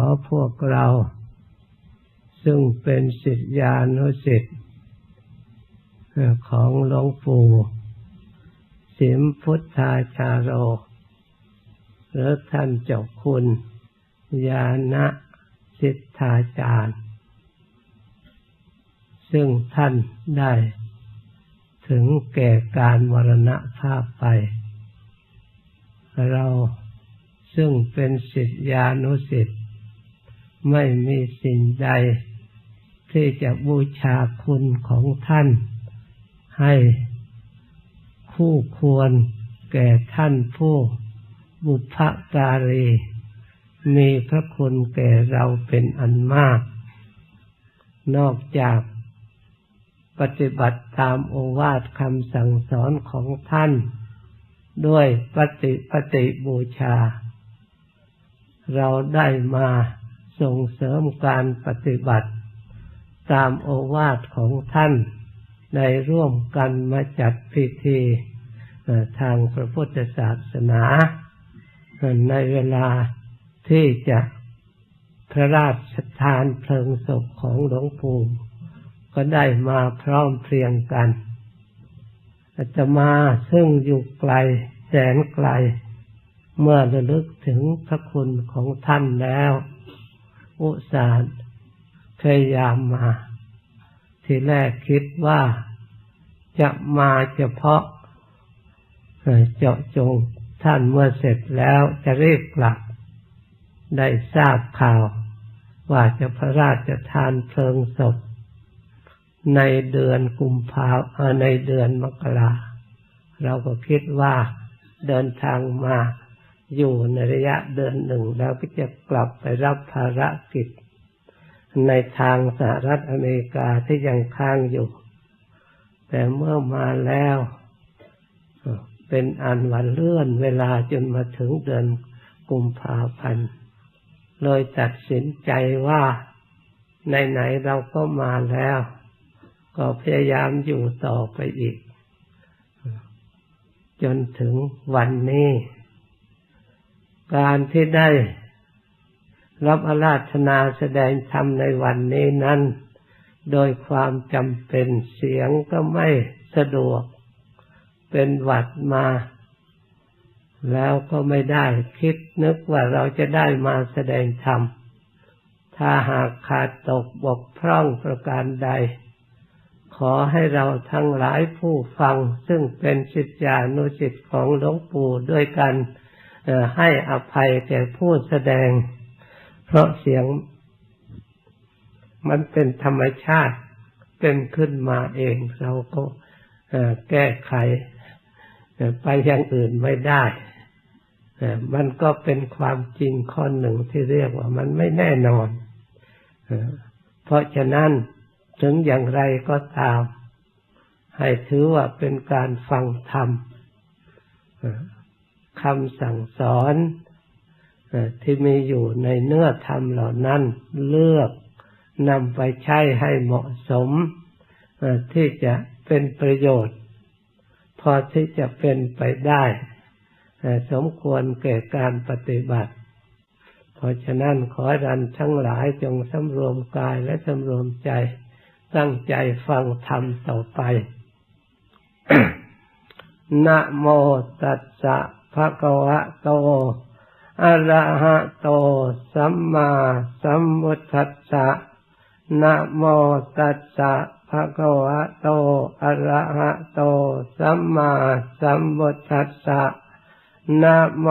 อพวกเรา ซึ่งเป็นสิทธิานุสิทธิ์ของหลวงปู่สิมพุทธาชาโรหรือท่านเจ้าคุณยานะสิทธาจารย์ ซึ่งท่านได้ ถึงแก่การมรณภาพไป เราซึ่งเป็นสิทธิานุสิทธิ์ ไม่มีสิ่งใด ที่จะบูชาคุณของท่าน ให้คู่ควรแก่ท่านผู้บุพการีมีพระคุณแก่เราเป็นอันมาก นอกจากปฏิบัติตามโอวาทคำสั่งสอนของท่าน ด้วยปฏิปฏิบูชา เราได้มา ส่งเสริมการปฏิบัติ ตามโอวาทของท่านในร่วมกันมาจัดพิธีทางพระพุทธศาสนา ในเวลาที่จะพระราชทานเพลิงศพของหลวงปู่ก็ได้มาพร้อมเพรียงกันอาจะมาซึ่งอยู่ไกลแสนไกล เมื่อระลึกถึงพระคุณของท่านแล้ว อุตส่าห์พยายามมา ทีแรกคิดว่าจะมาเฉพาะเจาะจงท่านเมื่อเสร็จแล้วจะรีบกลับ ได้ทราบข่าว ว่าจะพระราชทานเพลิงศพ ในเดือนกุมภาในเดือนมกราเราก็คิดว่าเดินทางมา อยู่ในระยะเดือนหนึ่งแล้วก็จะกลับไปรับภารกิจ ในทางสหรัฐอเมริกาที่ยังค้างอยู่ แต่เมื่อมาแล้วเป็นอันวันเลื่อนเวลาจนมาถึงเดือนกุมภาพันธ์เลยตัดสินใจว่าไหนๆเราก็มาแล้ว ก็พยายามอยู่ต่อไปอีก จนถึงวันนี้ การที่ได้รับอาราธนาแสดงธรรมในวันนี้นั้น โดยความจำเป็นเสียงก็ไม่สะดวก เป็นหวัดมา แล้วก็ไม่ได้คิดนึกว่าเราจะได้มาแสดงธรรม ถ้าหากขาดตกบกพร่องประการใด ขอให้เราทั้งหลายผู้ฟัง ซึ่งเป็นสิทธิานุสิตของหลวงปู่ด้วยกัน ให้อภัยแก่ผู้แสดง เพราะเสียงมันเป็นธรรมชาติเป็นขึ้นมาเอง เราก็แก้ไขไปอย่างอื่นไม่ได้มันก็เป็นความจริงข้อหนึ่งที่เรียกว่ามันไม่แน่นอน เพราะฉะนั้นถึงอย่างไรก็ตาม ให้ถือว่าเป็นการฟังธรรม คำสั่งสอนที่มีอยู่ในเนื้อธรรมเหล่านั้น เลือกนำไปใช้ให้เหมาะสมที่จะเป็นประโยชน์ พอที่จะเป็นไปได้สมควรแก่การปฏิบัติ เพราะฉะนั้นขอรันทั้งหลายจงสำรวมกายและสำรวมใจ ตั้งใจฟังธรรมต่อไปนะโมตัสสะ ภะคะวะโตอะระหะโต สัมมาสัมพุทธัสสะนะโมตัสสะภะคะวะโตอะระหะโต สัมมาสัมพุทธัสสะนะโม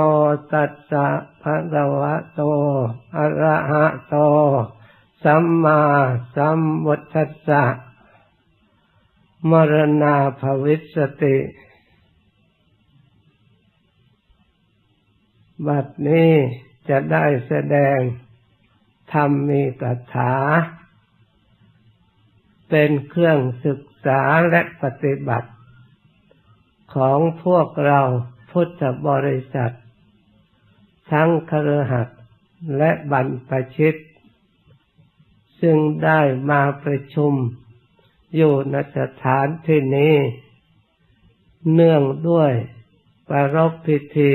ตัสสะภะคะวะโตอะระหะโต สัมมาสัมพุทธัสสะมรณาภวิสติ บัดนี้จะได้แสดงธรรมมีกถา เป็นเครื่องศึกษาและปฏิบัติ ของพวกเราพุทธบริษัท ทั้งครหัสและบรรพชิตจึงได้มาประชุมอยู่นสถานที่นี้ เนื่องด้วยประรบพิธี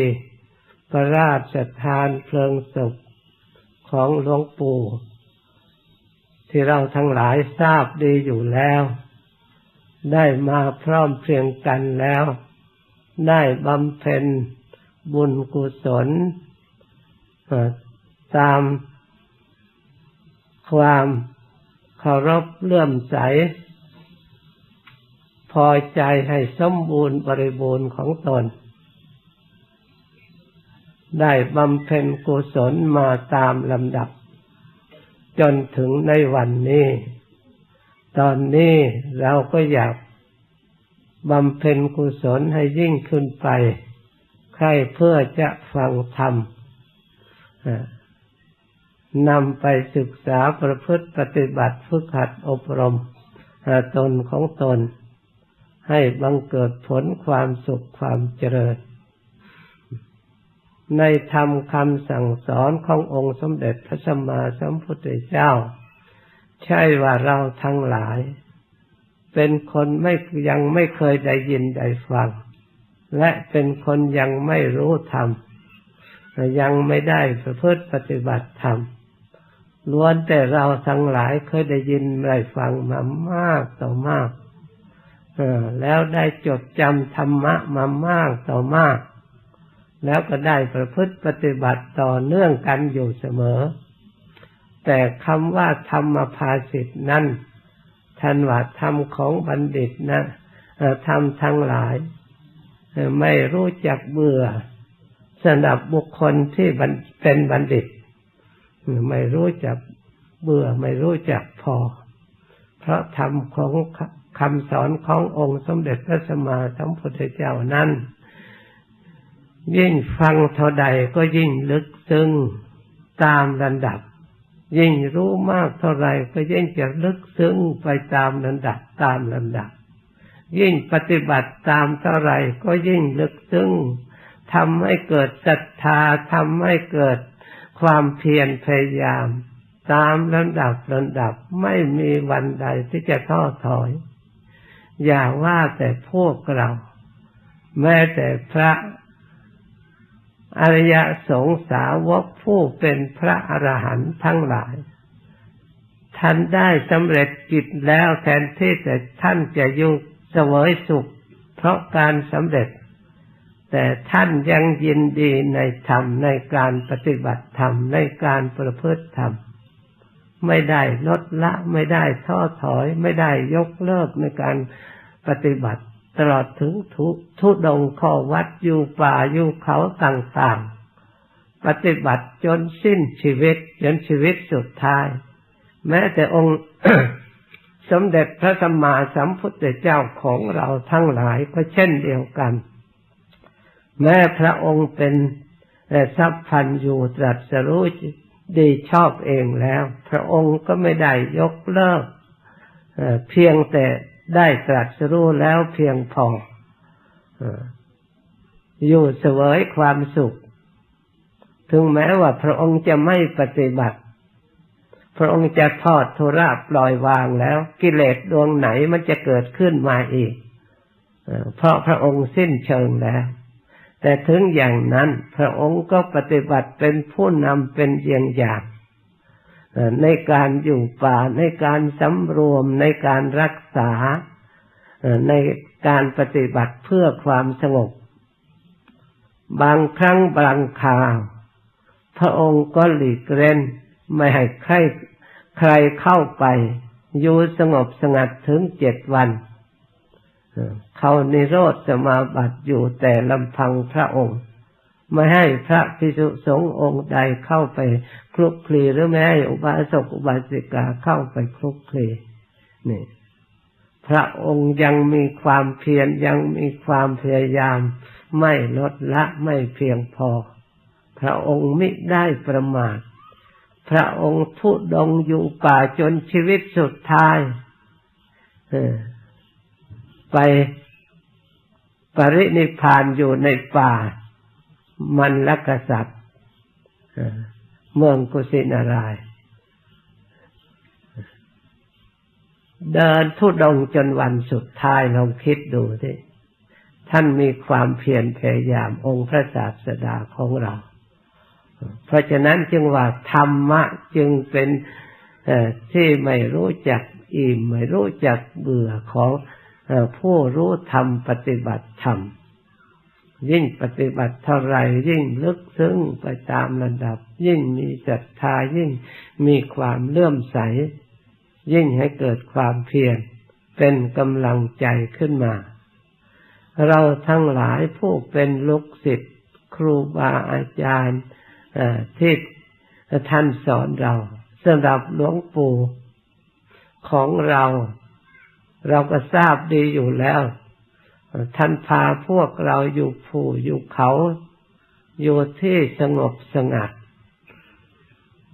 ประราชทานเพลิงศพของหลวงปู่ที่เราทั้งหลายทราบดีอยู่แล้ว ได้มาพร้อมเพรียงกันแล้ว ได้บำเพ็ญบุญกุศลตามความเคารพเลื่อมใส พอใจให้สมบูรณ์บริบูรณ์ของตน ได้บำเพ็ญกุศลมาตามลำดับ จนถึงในวันนี้ ตอนนี้เราก็อยากบำเพ็ญกุศลให้ยิ่งขึ้นไป ใครเพื่อจะฟังธรรมนำไปศึกษาประพฤติปฏิบัติฝึกหัดอบรมตนของตน ให้บังเกิดผลความสุขความเจริญ ในธรรมคำสั่งสอนขององค์สมเด็จพระสัมมาสัมพุทธเจ้า ใช่ว่าเราทั้งหลาย เป็นคนไม่ยังไม่เคยได้ยินได้ฟัง และเป็นคนยังไม่รู้ธรรมยังไม่ได้ประพฤติปฏิบัติธรรมล้วนแต่เราทั้งหลายเคยได้ยินได้ฟังมามากต่อมาก เออ แล้วได้จดจำธรรมะมามากต่อมาก แล้วก็ได้ประพฤติปฏิบัติต่อเนื่องกันอยู่เสมอ แต่คำว่าธรรมภาสิทนั้นท่านว่าธรรมของบัณฑิตนะธรรมทั้งหลาย ไม่รู้จักเบื่อสำหรับบุคคลที่เป็นบัณฑิต ไม่รู้จักเบื่อไม่รู้จักพอ เพราะธรรมของคำสอนขององค์สมเด็จพระสัมมาสัมพุทธเจ้านั้น ยิ่งฟังเท่าใดก็ยิ่งลึกซึ้งตามระดับ ยิ่งรู้มากเท่าไรก็ยิ่งจะลึกซึ้งไปตามระดับตามระดับ ยิ่งปฏิบัติตามเท่าไรก็ยิ่งลึกซึ้งทำให้เกิดศรัทธาทำให้เกิดความเพียรพยายาม ตามลำดับลำดับไม่มีวันใดที่จะท้อถอย อย่าว่าแต่พวกเรา แม้แต่พระ อริยสงสาวกผู้เป็นพระอรหันต์ทั้งหลาย ท่านได้สำเร็จกิจแล้วแทนที่แต่ท่านจะยุ่งเสวยสุข เพราะการสำเร็จ แต่ท่านยังยินดีในธรรมในการปฏิบัติธรรมในการประพฤติธรรม ไม่ได้ลดละไม่ได้ท้อถอย ไม่ได้ยกเลิกในการปฏิบัติ ตลอดถึงทุทุดงข้อวัดอยู่ป่าอยู่เขาต่างๆ ปฏิบัติจนสิ้นชีวิตจนชีวิตสุดท้าย แม้แต่องค์สมเด็จพระสัมมาสัมพุทธเจ้าของเราทั้งหลายก็เช่นเดียวกัน แม้พระองค์เป็นทรัพย์พันอยู่ตรัสรู้ดีชอบเองแล้ว พระองค์ก็ไม่ได้ยกเลิกเพียงแต่ ได้ตรัสรู้แล้วเพียงพออยู่เสวยความสุข ถึงแม้ว่าพระองค์จะไม่ปฏิบัติ พระองค์จะทอดทุระปล่อยวางแล้ว กิเลสดวงไหนมันจะเกิดขึ้นมาอีก เพราะพระองค์สิ้นเชิงแล้ว แต่ถึงอย่างนั้น พระองค์ก็ปฏิบัติเป็นผู้นำเป็นเยียงอย่าง ในการอยู่ป่าในการสำรวมในการรักษาในการปฏิบัติเพื่อความสงบบางครั้งบางคราวพระองค์ก็หลีกเล่นไม่ให้ใครใครเข้าไป อยู่สงบสงัดถึงเจ็ดวันเขาในโรธสมาบัติอยู่แต่ลำพังพระองค์ ไม่ให้พระภิกษุสงฆ์องค์ใดเข้าไปคลุกคลีหรือไม่ให้อุบาสกอุบาสิกาเข้าไปคลุกคลีนี่ พระองค์ยังมีความเพียรยังมีความพยายาม ไม่ลดละไม่เพียงพอ พระองค์มิได้ประมาทพระองค์ทุดงอยู่ป่าจนชีวิตสุดท้ายไปปรินิพานอยู่ในป่า มันลกษัตริย์เมืองกุสินาราย เดินทุดงจนวันสุดท้ายลองคิดดูสิท่านมีความเพียรพยายามองค์พระศาสดาของเรา เพราะฉะนั้นจึงว่าธรรมะจึงเป็นที่ไม่รู้จักอิ่มไม่รู้จักเบื่อของผู้รู้ธรรมปฏิบัติธรรม ยิ่งปฏิบัติเท่าไรยิ่งลึกซึ้งไปตามระดับ ยิ่งมีศรัทธายิ่งมีความเลื่อมใส ยิ่งให้เกิดความเพียรเป็นกำลังใจขึ้นมา เราทั้งหลายผู้เป็นลูกศิษย์ครูบาอาจารย์ที่ท่านสอนเราสำหรับหลวงปู่ของเรา เราก็ทราบดีอยู่แล้ว ท่านพาพวกเราอยู่ผู้อยู่เขา อยู่ที่สงบสงัด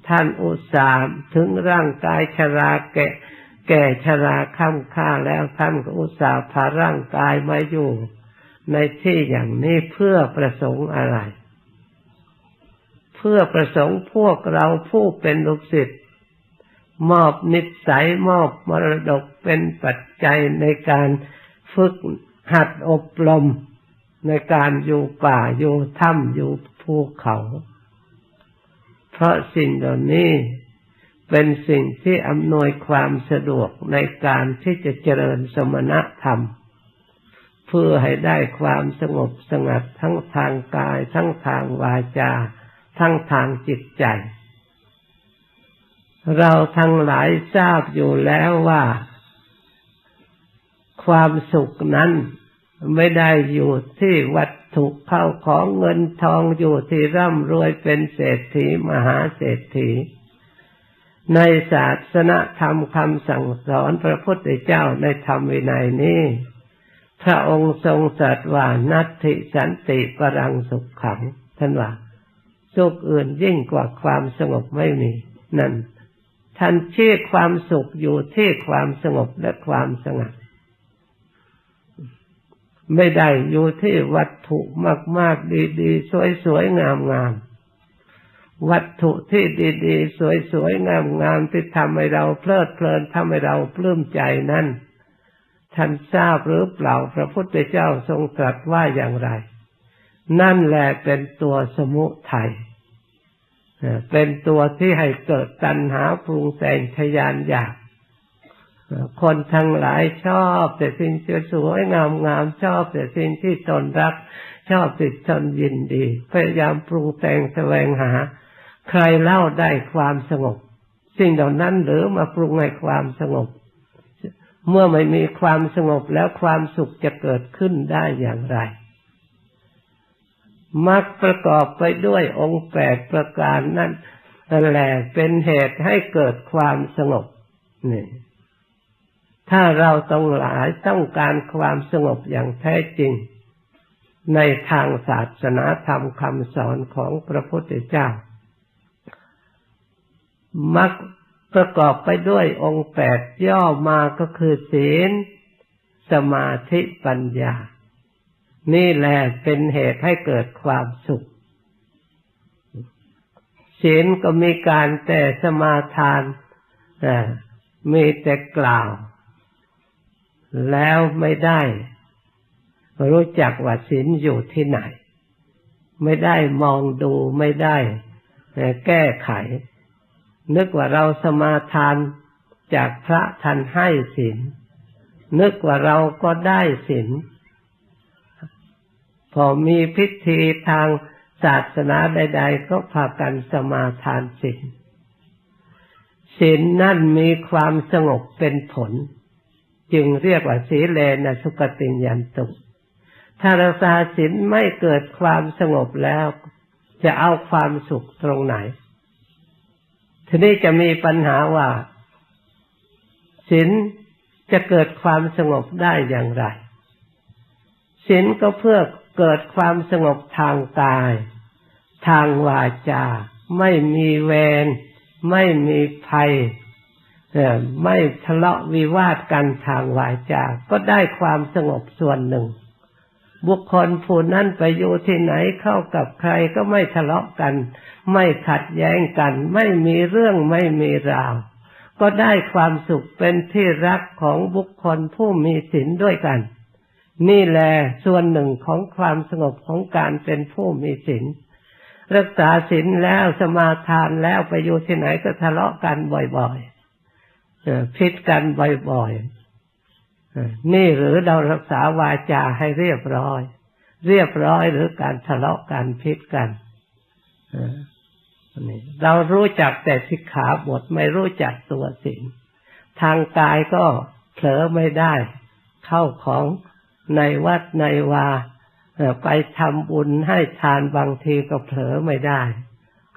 ท่านอุตส่าห์ถึงร่างกายชราแก่แก่ชราค่ำค่าแล้วท่านก็อุตส่าห์พาร่างกายมาอยู่ ในที่อย่างนี้เพื่อประสงค์อะไร เพื่อประสงค์พวกเราผู้เป็นลูกศิษย์มอบนิสัยมอบมรดกเป็นปัจจัยในการฝึก หัดอบรมในการอยู่ป่าอยู่ถ้ำอยู่ภูเขา เพราะสิ่งเหล่านี้เป็นสิ่งที่อำนวยความสะดวกในการที่จะเจริญสมณธรรม เพื่อให้ได้ความสงบสงัดทั้งทางกาย ทั้งทางวาจา ทั้งทางจิตใจ เราทั้งหลายทราบอยู่แล้วว่า ความสุขนั้นไม่ได้อยู่ที่วัตถุเข้าของเงินทองอยู่ที่ร่ำรวยเป็นเศรษฐีมหาเศรษฐี ในศาสนธรรมคำสั่งสอนพระพุทธเจ้าในธรรมวินัยนี้ พระองค์ทรงตรัสว่านัตติสันติปรังสุขขังท่านว่าสุขอื่นยิ่งกว่าความสงบไม่มี นั่นท่านเชี้ความสุขอยู่ที่ความสงบและความสงัด ไม่ได้อยู่ที่วัตถุมาก ๆ ดีๆ สวย ๆ งามๆ วัตถุที่ดีๆ สวย ๆ งามๆ ที่ทำให้เราเพลิดเพลินทำให้เราปลื้มใจนั้นท่านทราบหรือเปล่าพระพุทธเจ้าทรงตรัสว่าอย่างไร นั่นแหละเป็นตัวสมุทัยเป็นตัวที่ให้เกิดตัณหาปรุงแต่งทยานอยาก คนทั้งหลายชอบแต่สิ่งสวยงามงามชอบแต่สิ่งที่ตนรัก ชอบติดตนยินดี พยายามปรุงแต่งแสวงหา ใครเล่าได้ความสงบ สิ่งเหล่านั้นหรือมาปรุงให้ความสงบ เมื่อไม่มีความสงบแล้วความสุขจะเกิดขึ้นได้อย่างไรมักประกอบไปด้วยองค์แปดประการนั้นแหละเป็นเหตุให้เกิดความสงบนี่ ถ้าเราต้องหลายต้องการความสงบอย่างแท้จริง ในทางศาสนาธรรมคำสอนของพระพุทธเจ้า มักประกอบไปด้วยองค์แปดย่อมาก็คือศีล สมาธิปัญญา นี่แหละเป็นเหตุให้เกิดความสุข ศีลก็มีการแต่สมาทานมีแต่กล่าว แล้วไม่ได้รู้จักว่าศีลอยู่ที่ไหน ไม่ได้มองดูไม่ได้แก้ไข นึกว่าเราสมาทานจากพระท่านให้ศีลนึกว่าเราก็ได้ศีลพอมีพิธีทางศาสนาใด ๆ ก็พากันสมาทานศีลศีลนั่นมีความสงบเป็นผล จึงเรียกว่าสีเลนะสุกติยันตุถ้ารักษาศีลไม่เกิดความสงบแล้ว จะเอาความสุขตรงไหน ทีนี้จะมีปัญหาว่าศีลจะเกิดความสงบได้อย่างไรศีลก็เพื่อเกิดความสงบทางกาย ทางวาจา ไม่มีเวรไม่มีภัย ไม่ทะเลาะวิวาทกันทางวาจา ก็ได้ความสงบส่วนหนึ่ง บุคคลผู้นั้นไปอยู่ที่ไหนเข้ากับใครก็ไม่ทะเลาะกัน ไม่ขัดแย้งกัน ไม่มีเรื่องไม่มีราว ก็ได้ความสุขเป็นที่รักของบุคคลผู้มีศีลด้วยกัน นี่แหละส่วนหนึ่งของความสงบของการเป็นผู้มีศีลรักษาศีลแล้วสมาทานแล้วไปอยู่ที่ไหนก็ทะเลาะกันบ่อยๆ พิดกันบ่อยๆนี่หรือเรารักษาวาจาให้เรียบร้อย เรียบร้อยหรือการทะเลาะกันพิดกันเรารู้จักแต่สิกขาบทไม่รู้จักตัวศีลทางกายก็เผลอไม่ได้ เข้าของในวัดในวาไปทำบุญให้ทานบางทีก็เผลอไม่ได้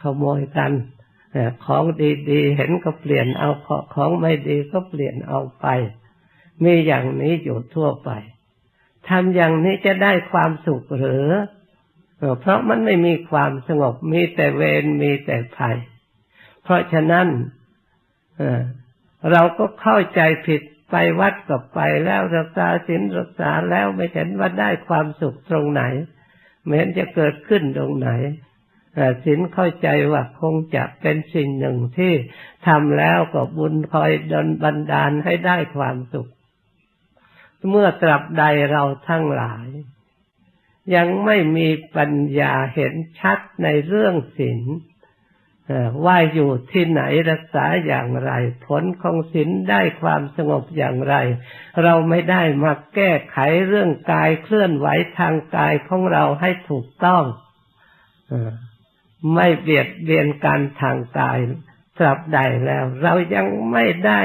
ขโมยกัน ของดีๆ เห็นก็เปลี่ยนเอาของไม่ดีก็เปลี่ยนเอาไป มีอย่างนี้อยู่ทั่วไปทำอย่างนี้จะได้ความสุขหรือ เพราะมันไม่มีความสงบ มีแต่เวร มีแต่ภัย เพราะฉะนั้นเราก็เข้าใจผิดไปวัดกับไปแล้วรักษาศีลรักษาแล้วไม่เห็นว่าได้ความสุขตรงไหนไม่เห็นจะเกิดขึ้นตรงไหน ศีลเข้าใจว่าคงจะเป็นสิ่งหนึ่งที่ทำแล้วก็บุญคอยดลบันดาลให้ได้ความสุข เมื่อตราบใดเราทั้งหลาย ยังไม่มีปัญญาเห็นชัดในเรื่องศีลว่าอยู่ที่ไหนรักษาอย่างไร ผลของศีลได้ความสงบอย่างไร เราไม่ได้มาแก้ไขเรื่องกายเคลื่อนไหวทางกายของเราให้ถูกต้อง ไม่เบียดเบียนการทางกายตราบใดแล้ว เรายังไม่ได้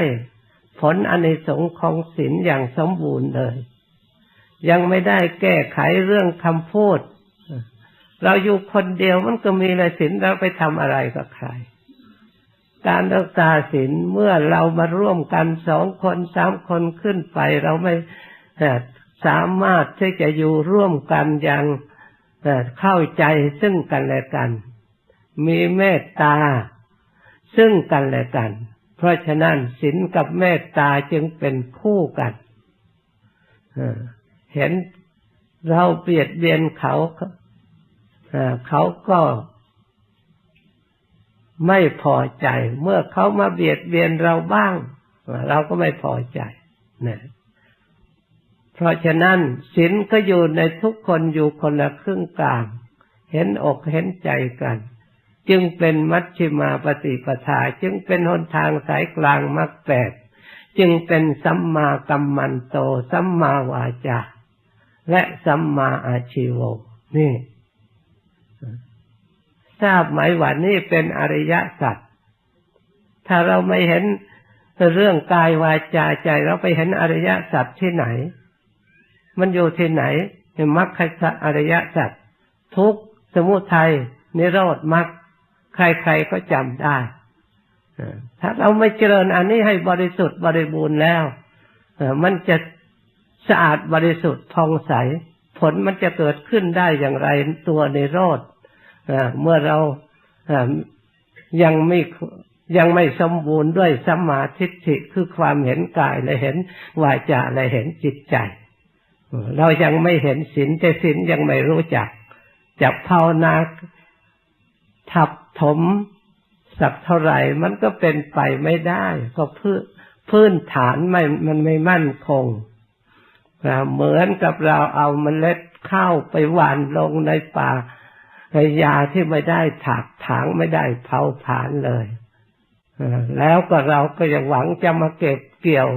ผลอนิสงส์ของศีลอย่างสมบูรณ์เลย ยังไม่ได้แก้ไขเรื่องคำพูด เราอยู่คนเดียวมันก็มีในศีลเราไปทำอะไรกับใคร การรักษาศีลเมื่อเรามาร่วมกันสองคนสามคนขึ้นไป เราไม่สามารถที่จะอยู่ร่วมกันอย่างเข้าใจซึ่งกันและกัน มีเมตตา ซึ่งกันและกัน เพราะฉะนั้นศีลกับเมตตาจึงเป็นคู่กันเห็นเราเบียดเบียนเขาเขาก็ไม่พอใจ เมื่อเขามาเบียดเบียนเราบ้าง เราก็ไม่พอใจนะเพราะฉะนั้นศีลก็อยู่ในทุกคนอยู่คนละครึ่งกลาง เห็นอกเห็นใจกัน จึงเป็นมัชฌิมาปฏิปทา จึงเป็นหนทางสายกลางมรรคแปดจึงเป็นสัมมากัมมันโต สัมมาวาจา และสัมมาอาชิโวนี่ ทราบไหมว่านี่เป็นอริยสัจถ้าเราไม่เห็นเรื่องกายวาจาใจเราไปเห็นอริยสัจที่ไหน มันอยู่ที่ไหนในมรรคอริยสัจทุกสมุทัยนิโรธมรรค ใครๆก็จำได้ถ้าเราไม่เจริญอันนี้ให้บริสุทธิ์บริบูรณ์แล้วมันจะสะอาดบริสุทธิ์ทองใส ผลมันจะเกิดขึ้นได้อย่างไรตัวในโรธเมื่อเรายังไม่ยังไม่สมบูรณ์ด้วยสมาธิิคือความเห็นกายและเห็นวาจาและเห็นจิตใจ เรายังไม่เห็นศีลแต่ศีลยังไม่รู้จักจะภาวนาทับ ถมสักเท่าไหร่มันก็เป็นไปไม่ได้ก็พื้นพื้นฐานไม่มันไม่มั่นคงเหมือนกับเราเอาเมล็ดข้าวไปหว่านลงในป่าในยาที่ไม่ได้ถากถางไม่ได้เผาผลาญเลยแล้วก็เราก็ยังหวังจะมาเก็บเกี่ยว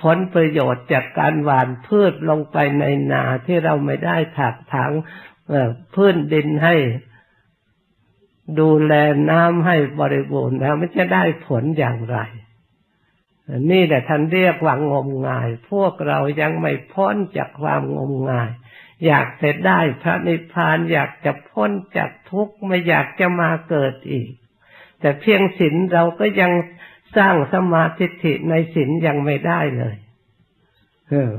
ผลประโยชน์จากการหว่านพืชลงไปในนาที่เราไม่ได้ถากถางพื้นดินให้ ดูแลน้ำให้บริบูรณ์แล้วมันจะได้ผลอย่างไร นี่แหละท่านเรียกว่างมงาย พวกเรายังไม่พ้นจากความงมงาย อยากจะได้พระนิพพานอยากจะพ้นจากทุกข์ไม่อยากจะมาเกิดอีก แต่เพียงศีลเราก็ยังสร้างสมาธิในศีลยังไม่ได้เลย เออ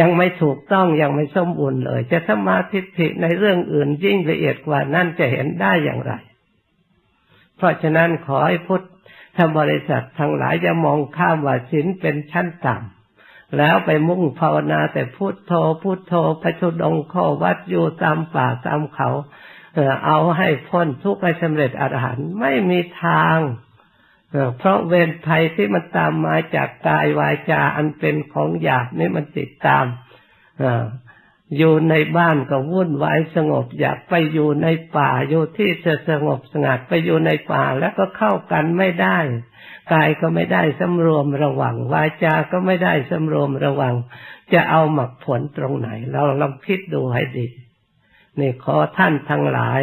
ยังไม่ถูกต้องยังไม่สมบูรณ์เลย จะสมาธิในเรื่องอื่นยิ่งละเอียดกว่านั้นจะเห็นได้อย่างไร เพราะฉะนั้นขอให้พุทธบริษัททั้งหลายจะมองข้ามว่าศีลเป็นชั้นต่ำแล้วไปมุ่งภาวนาแต่พุทโธพุทโธพระชุดงข้อวัดอยู่ตามป่าตามเขา เอาให้พ้นทุกข์ให้สำเร็จอรหันต์ไม่มีทาง เพราะเวรภัยที่มันตามมาจากกายวาจาอันเป็นของหยาบนี่มันติดตามอยู่ในบ้านก็วุ่นวายสงบ อยากไปอยู่ในป่าอยู่ที่จะสงบสงัดไปอยู่ในป่าแล้วก็เข้ากันไม่ได้กายก็ไม่ได้สำรวมระวังวาจาก็ไม่ได้สำรวมระวัง จะเอาหมักผลตรงไหน เราลองคิดดูให้ดีนี่ขอท่านทั้งหลาย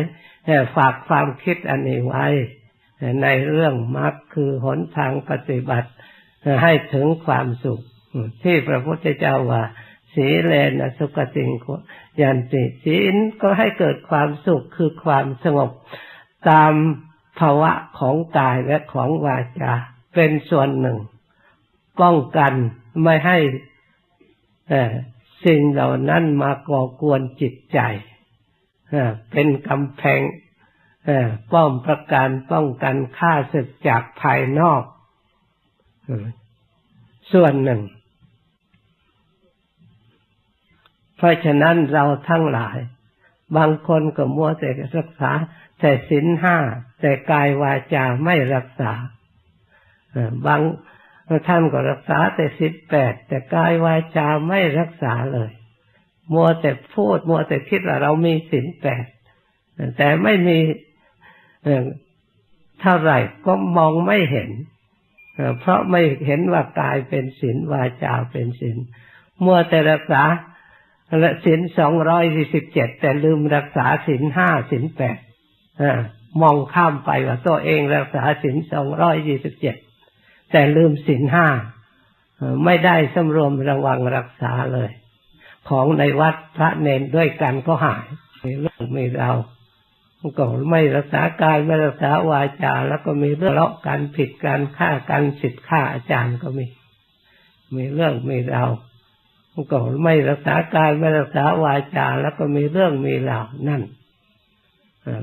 ฝากความคิดอันนี้ไว้ ในเรื่องมรรคคือหนทางปฏิบัติให้ถึงความสุข ที่พระพุทธเจ้าว่าสีเลนสุขติงยันติศีลก็ให้เกิดความสุขคือความสงบ ตามภาวะของกายและของวาจา เป็นส่วนหนึ่ง ป้องกันไม่ให้สิ่งเหล่านั้นมาก่อกวนจิตใจเป็นกำแพง ป้อมประการป้องกันค่าศึกจากภายนอก ส่วนหนึ่ง เพราะฉะนั้นเราทั้งหลาย บางคนก็มัวแต่รักษา แต่ศีลห้า แต่กายวาจาไม่รักษาบางท่านก็รักษาแต่สิบแปดแต่กายวาจาไม่รักษาเลย มัวแต่พูดมัวแต่คิดว่าเรามีสินแปดแต่ไม่มี เท่าไหร่ก็มองไม่เห็น เพราะไม่เห็นว่ากายเป็นศีลวาจาเป็นศีลมัวแต่รักษาศีลสองร้อยสี่สิบเจ็ดแต่ลืมรักษาศีลห้าศีลแปดมองข้ามไปว่าตัวเองรักษาศีลสองร้อยยี่สิบเจ็ดแต่ลืมศีลห้าไม่ได้สำรวมระวังรักษาเลย ของในวัดพระเนนด้วยกันก็หายมีเรื่องมีเรา ก็ไม่รักษากายไม่รักษาวาจา แล้วก็มีเรื่องเลาะกันผิดการฆ่ากันสิทธิ์ฆ่าอาจารย์ก็มี มีเรื่องมีเราก็ไม่รักษากายไม่รักษาวาจา แล้วก็มีเรื่องมีเรานั่น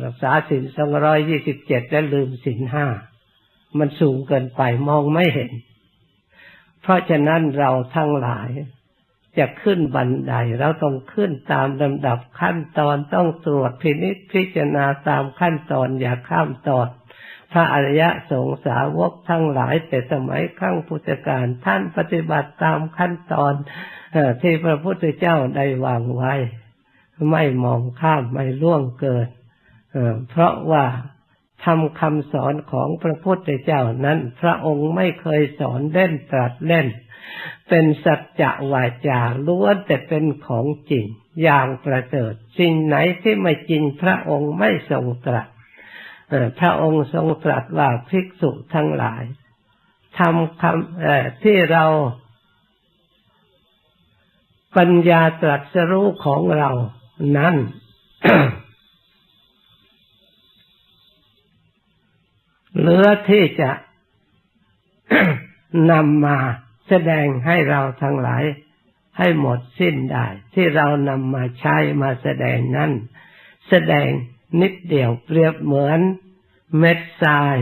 รักษาสินสองร้อยยี่สิบเจ็ดแล้วลืมสินห้ามันสูงเกินไปมองไม่เห็น เพราะฉะนั้นเราทั้งหลาย จะขึ้นบันไดเราต้องขึ้นตามลำดับขั้นตอนต้องตรวจพินิจพิจารณาตามขั้นตอนอย่าข้ามตอนพระอริยสงสาวกทั้งหลายแต่สมัยขั้งพุทธกาลท่านปฏิบัติตามขั้นตอนที่พระพุทธเจ้าได้วางไว้ ไม่มองข้ามไม่ล่วงเกินเพราะว่า ทำคำสอนของพระพุทธเจ้านั้น พระองค์ไม่เคยสอนเล่นตรัสเล่น เป็นสัจจะวาจาล้วนแต่เป็นของจริง อย่างประเสริฐสิ่งไหนที่ไม่จริงพระองค์ไม่ทรงตรัสพระองค์ทรงตรัสว่าภิกษุทั้งหลายทำคำที่เรา ปัญญาตรัสรู้ของเรานั้น เหลือที่จะนำมาแสดงให้เราทั้งหลายให้หมดสิ้นได้ ที่เรานำมาใช้มาแสดงนั้น แสดงนิดเดียวเปรียบเหมือน เม็ดทราย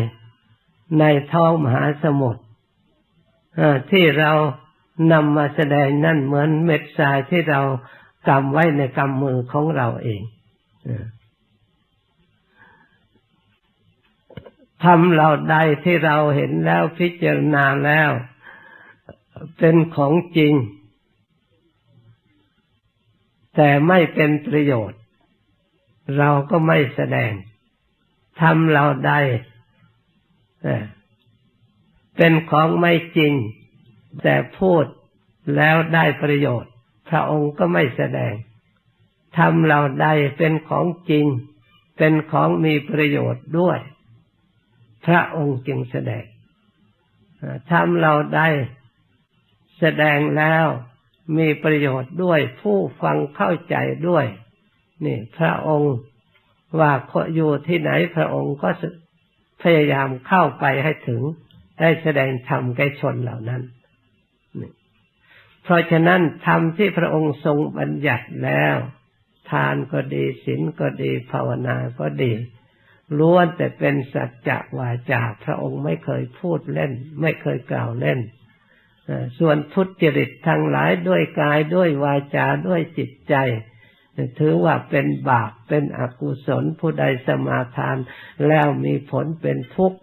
ในท้องมหาสมุทรที่เรานำมาแสดงนั่นเหมือนเม็ดทรายที่เรากำไว้ในกำมือของเราเอง ทำเราใดที่เราเห็นแล้วพิจารณาแล้ว เป็นของจริง แต่ไม่เป็นประโยชน์ เราก็ไม่แสดงทำเราใดเป็นของไม่จริง แต่พูดแล้วได้ประโยชน์ พระองค์ก็ไม่แสดงทำเราใดเป็นของจริง เป็นของมีประโยชน์ด้วย พระองค์จึงแสดงทำเราได้แสดงแล้วมีประโยชน์ด้วยผู้ฟังเข้าใจด้วย นี่ พระองค์ว่าอยู่ที่ไหนพระองค์ก็พยายามเข้าไปให้ถึงได้แสดงธรรมแก่ชนเหล่านั้น เพราะฉะนั้นธรรมที่พระองค์ทรงบัญญัติแล้ว ทานก็ดีศีลก็ดีภาวนาก็ดี ล้วนแต่เป็นสัจจะวาจาพระองค์ไม่เคยพูดเล่น ไม่เคยกล่าวเล่นส่วนทุจริตทั้งหลายด้วยกายด้วยวาจาด้วยจิตใจ ถือว่าเป็นบาปเป็นอกุศลผู้ใดสมาทาน แล้วมีผลเป็นทุกข์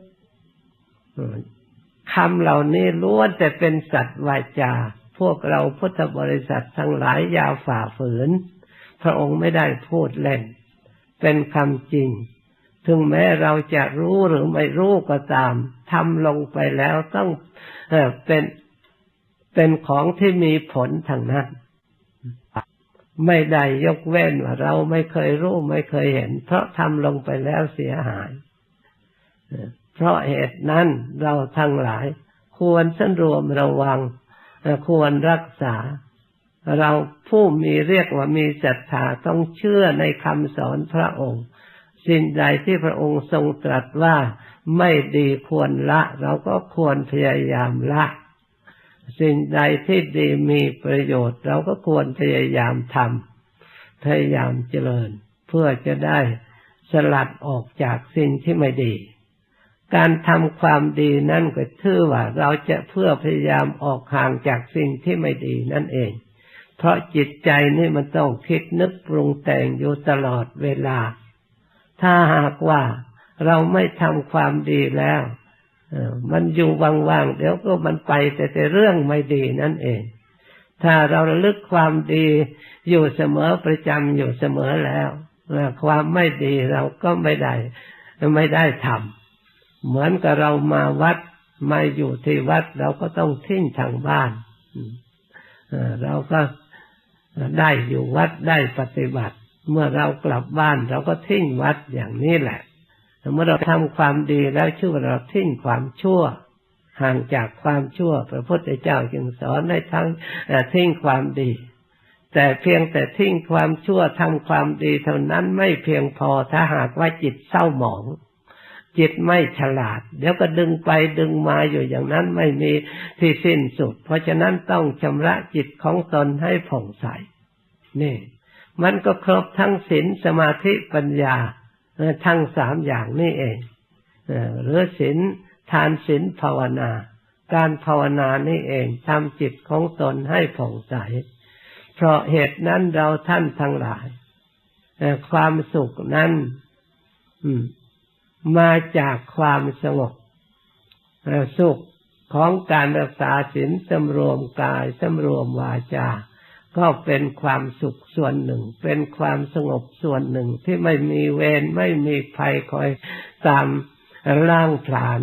คำเหล่านี้ล้วนแต่เป็นสัตว์วาจา พวกเราพุทธบริษัททั้งหลายยาวฝ่าฝืน พระองค์ไม่ได้พูดเล่น เป็นคำจริง ถึงแม้เราจะรู้หรือไม่รู้ก็ตามทำลงไปแล้วต้องเป็นเป็นของที่มีผลทางนั้นไม่ได้ยกเว้นว่าเราไม่เคยรู้ไม่เคยเห็น เพราะทำลงไปแล้วเสียหาย เพราะเหตุนั้นเราทั้งหลาย ควรสันรวมระวัง ควรรักษา เราผู้มีเรียกว่ามีศรัทธาต้องเชื่อในคำสอนพระองค์ สิ่งใดที่พระองค์ทรงตรัสว่าไม่ดีควรละ เราก็ควรพยายามละ สิ่งใดที่ดีมีประโยชน์ เราก็ควรพยายามทำพยายามเจริญ เพื่อจะได้สลัดออกจากสิ่งที่ไม่ดี การทำความดีนั่นก็ชื่อว่าเราจะเพื่อพยายามออกห่างจากสิ่งที่ไม่ดีนั่นเอง เพราะจิตใจนี่มันต้องคิดนึกปรุงแต่งอยู่ตลอดเวลา ถ้าหากว่าเราไม่ทำความดีแล้วมันอยู่ว่างๆเดี๋ยวก็มันไปแต่แต่เรื่องไม่ดีนั่นเอง ถ้าเราลึกความดีอยู่เสมอประจำอยู่เสมอแล้วความไม่ดีเราก็ไม่ได้ไม่ได้ทำเหมือนกับเรามาวัดมาอยู่ที่วัด เราก็ต้องทิ้งทางบ้านเราก็ได้อยู่วัดได้ปฏิบัติ เมื่อเรากลับบ้านเราก็ทิ้งวัดอย่างนี้แหละ เมื่อเราทำความดีแล้วชื่อว่าเราทิ้งความชั่ว ห่างจากความชั่ว พระพุทธเจ้าจึงสอนให้ทั้งทิ้งความดี แต่เพียงแต่ทิ้งความชั่วทำความดีเท่านั้นไม่เพียงพอถ้าหากว่าจิตเศร้าหมองจิตไม่ฉลาด เดี๋ยวก็ดึงไปดึงมาอยู่อย่างนั้นไม่มีที่สิ้นสุด เพราะฉะนั้นต้องชำระจิตของตนให้ผ่องใส นี่ มันก็ครบทั้งศีลสมาธิปัญญาทั้งสามอย่างนี่เองหรือศีลทานศีลภาวนา การภาวนานี่เองทำจิตของตนให้ผ่องใส เพราะเหตุนั้นเราท่านทั้งหลายความสุขนั้นมาจากความสงบสุขของการรักษาศีลสำรวมกายสำรวมวาจา ก็เป็นความสุขส่วนหนึ่ง เป็นความสงบส่วนหนึ่งที่ไม่มีเวรไม่มีภัยคอยตามร่างผลาญ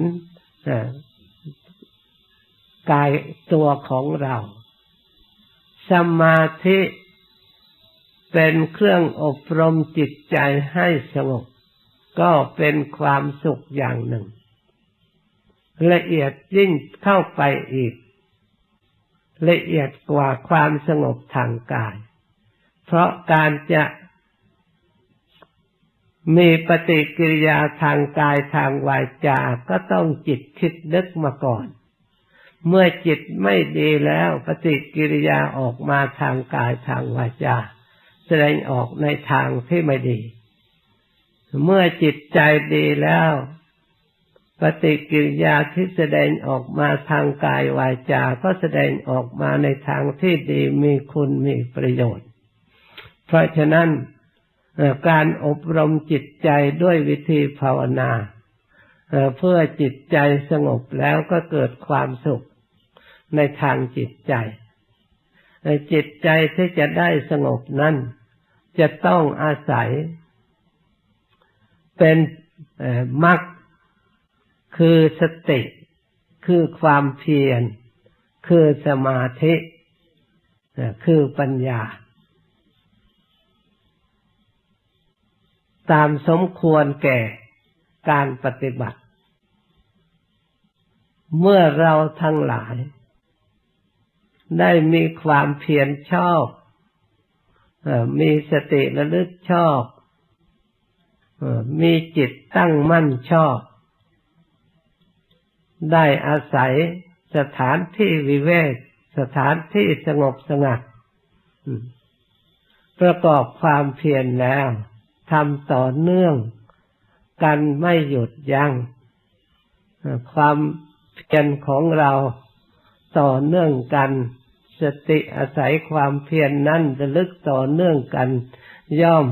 กายตัวของเรา สมาธิเป็นเครื่องอบรมจิตใจให้สงบ ก็เป็นความสุขอย่างหนึ่ง ละเอียดยิ่งเข้าไปอีก ละเอียดกว่าความสงบทางกาย เพราะการจะมีปฏิกิริยาทางกายทางวาจาก็ต้องจิตคิดนึกมาก่อน เมื่อจิตไม่ดีแล้วปฏิกิริยาออกมาทางกายทางวาจา แสดงออกในทางที่ไม่ดี เมื่อจิตใจดีแล้ว ปฏิกิริยาที่แสดงออกมาทางกายวาจาก็แสดงออกมาในทางที่ดีมีคุณมีประโยชน์ เพราะฉะนั้นการอบรมจิตใจด้วยวิธีภาวนาเพื่อจิตใจสงบแล้วก็เกิดความสุขในทางจิตใจ จิตใจที่จะได้สงบนั้น จะต้องอาศัย เป็นมรรค คือสติ คือความเพียร คือสมาธิ คือปัญญา ตามสมควรแก่การปฏิบัติ เมื่อเราทั้งหลาย ได้มีความเพียรชอบมีสติระลึกชอบ มีจิตตั้งมั่นชอบ ได้อาศัยสถานที่วิเวก สถานที่สงบสงัดประกอบความเพียรแล้วทำต่อเนื่อง กันไม่หยุดยัง้งความเพียรของเราต่อเนื่องกัน สติอาศัยความเพียรนนั้นจะลึกต่อเนื่องกัน ย่อม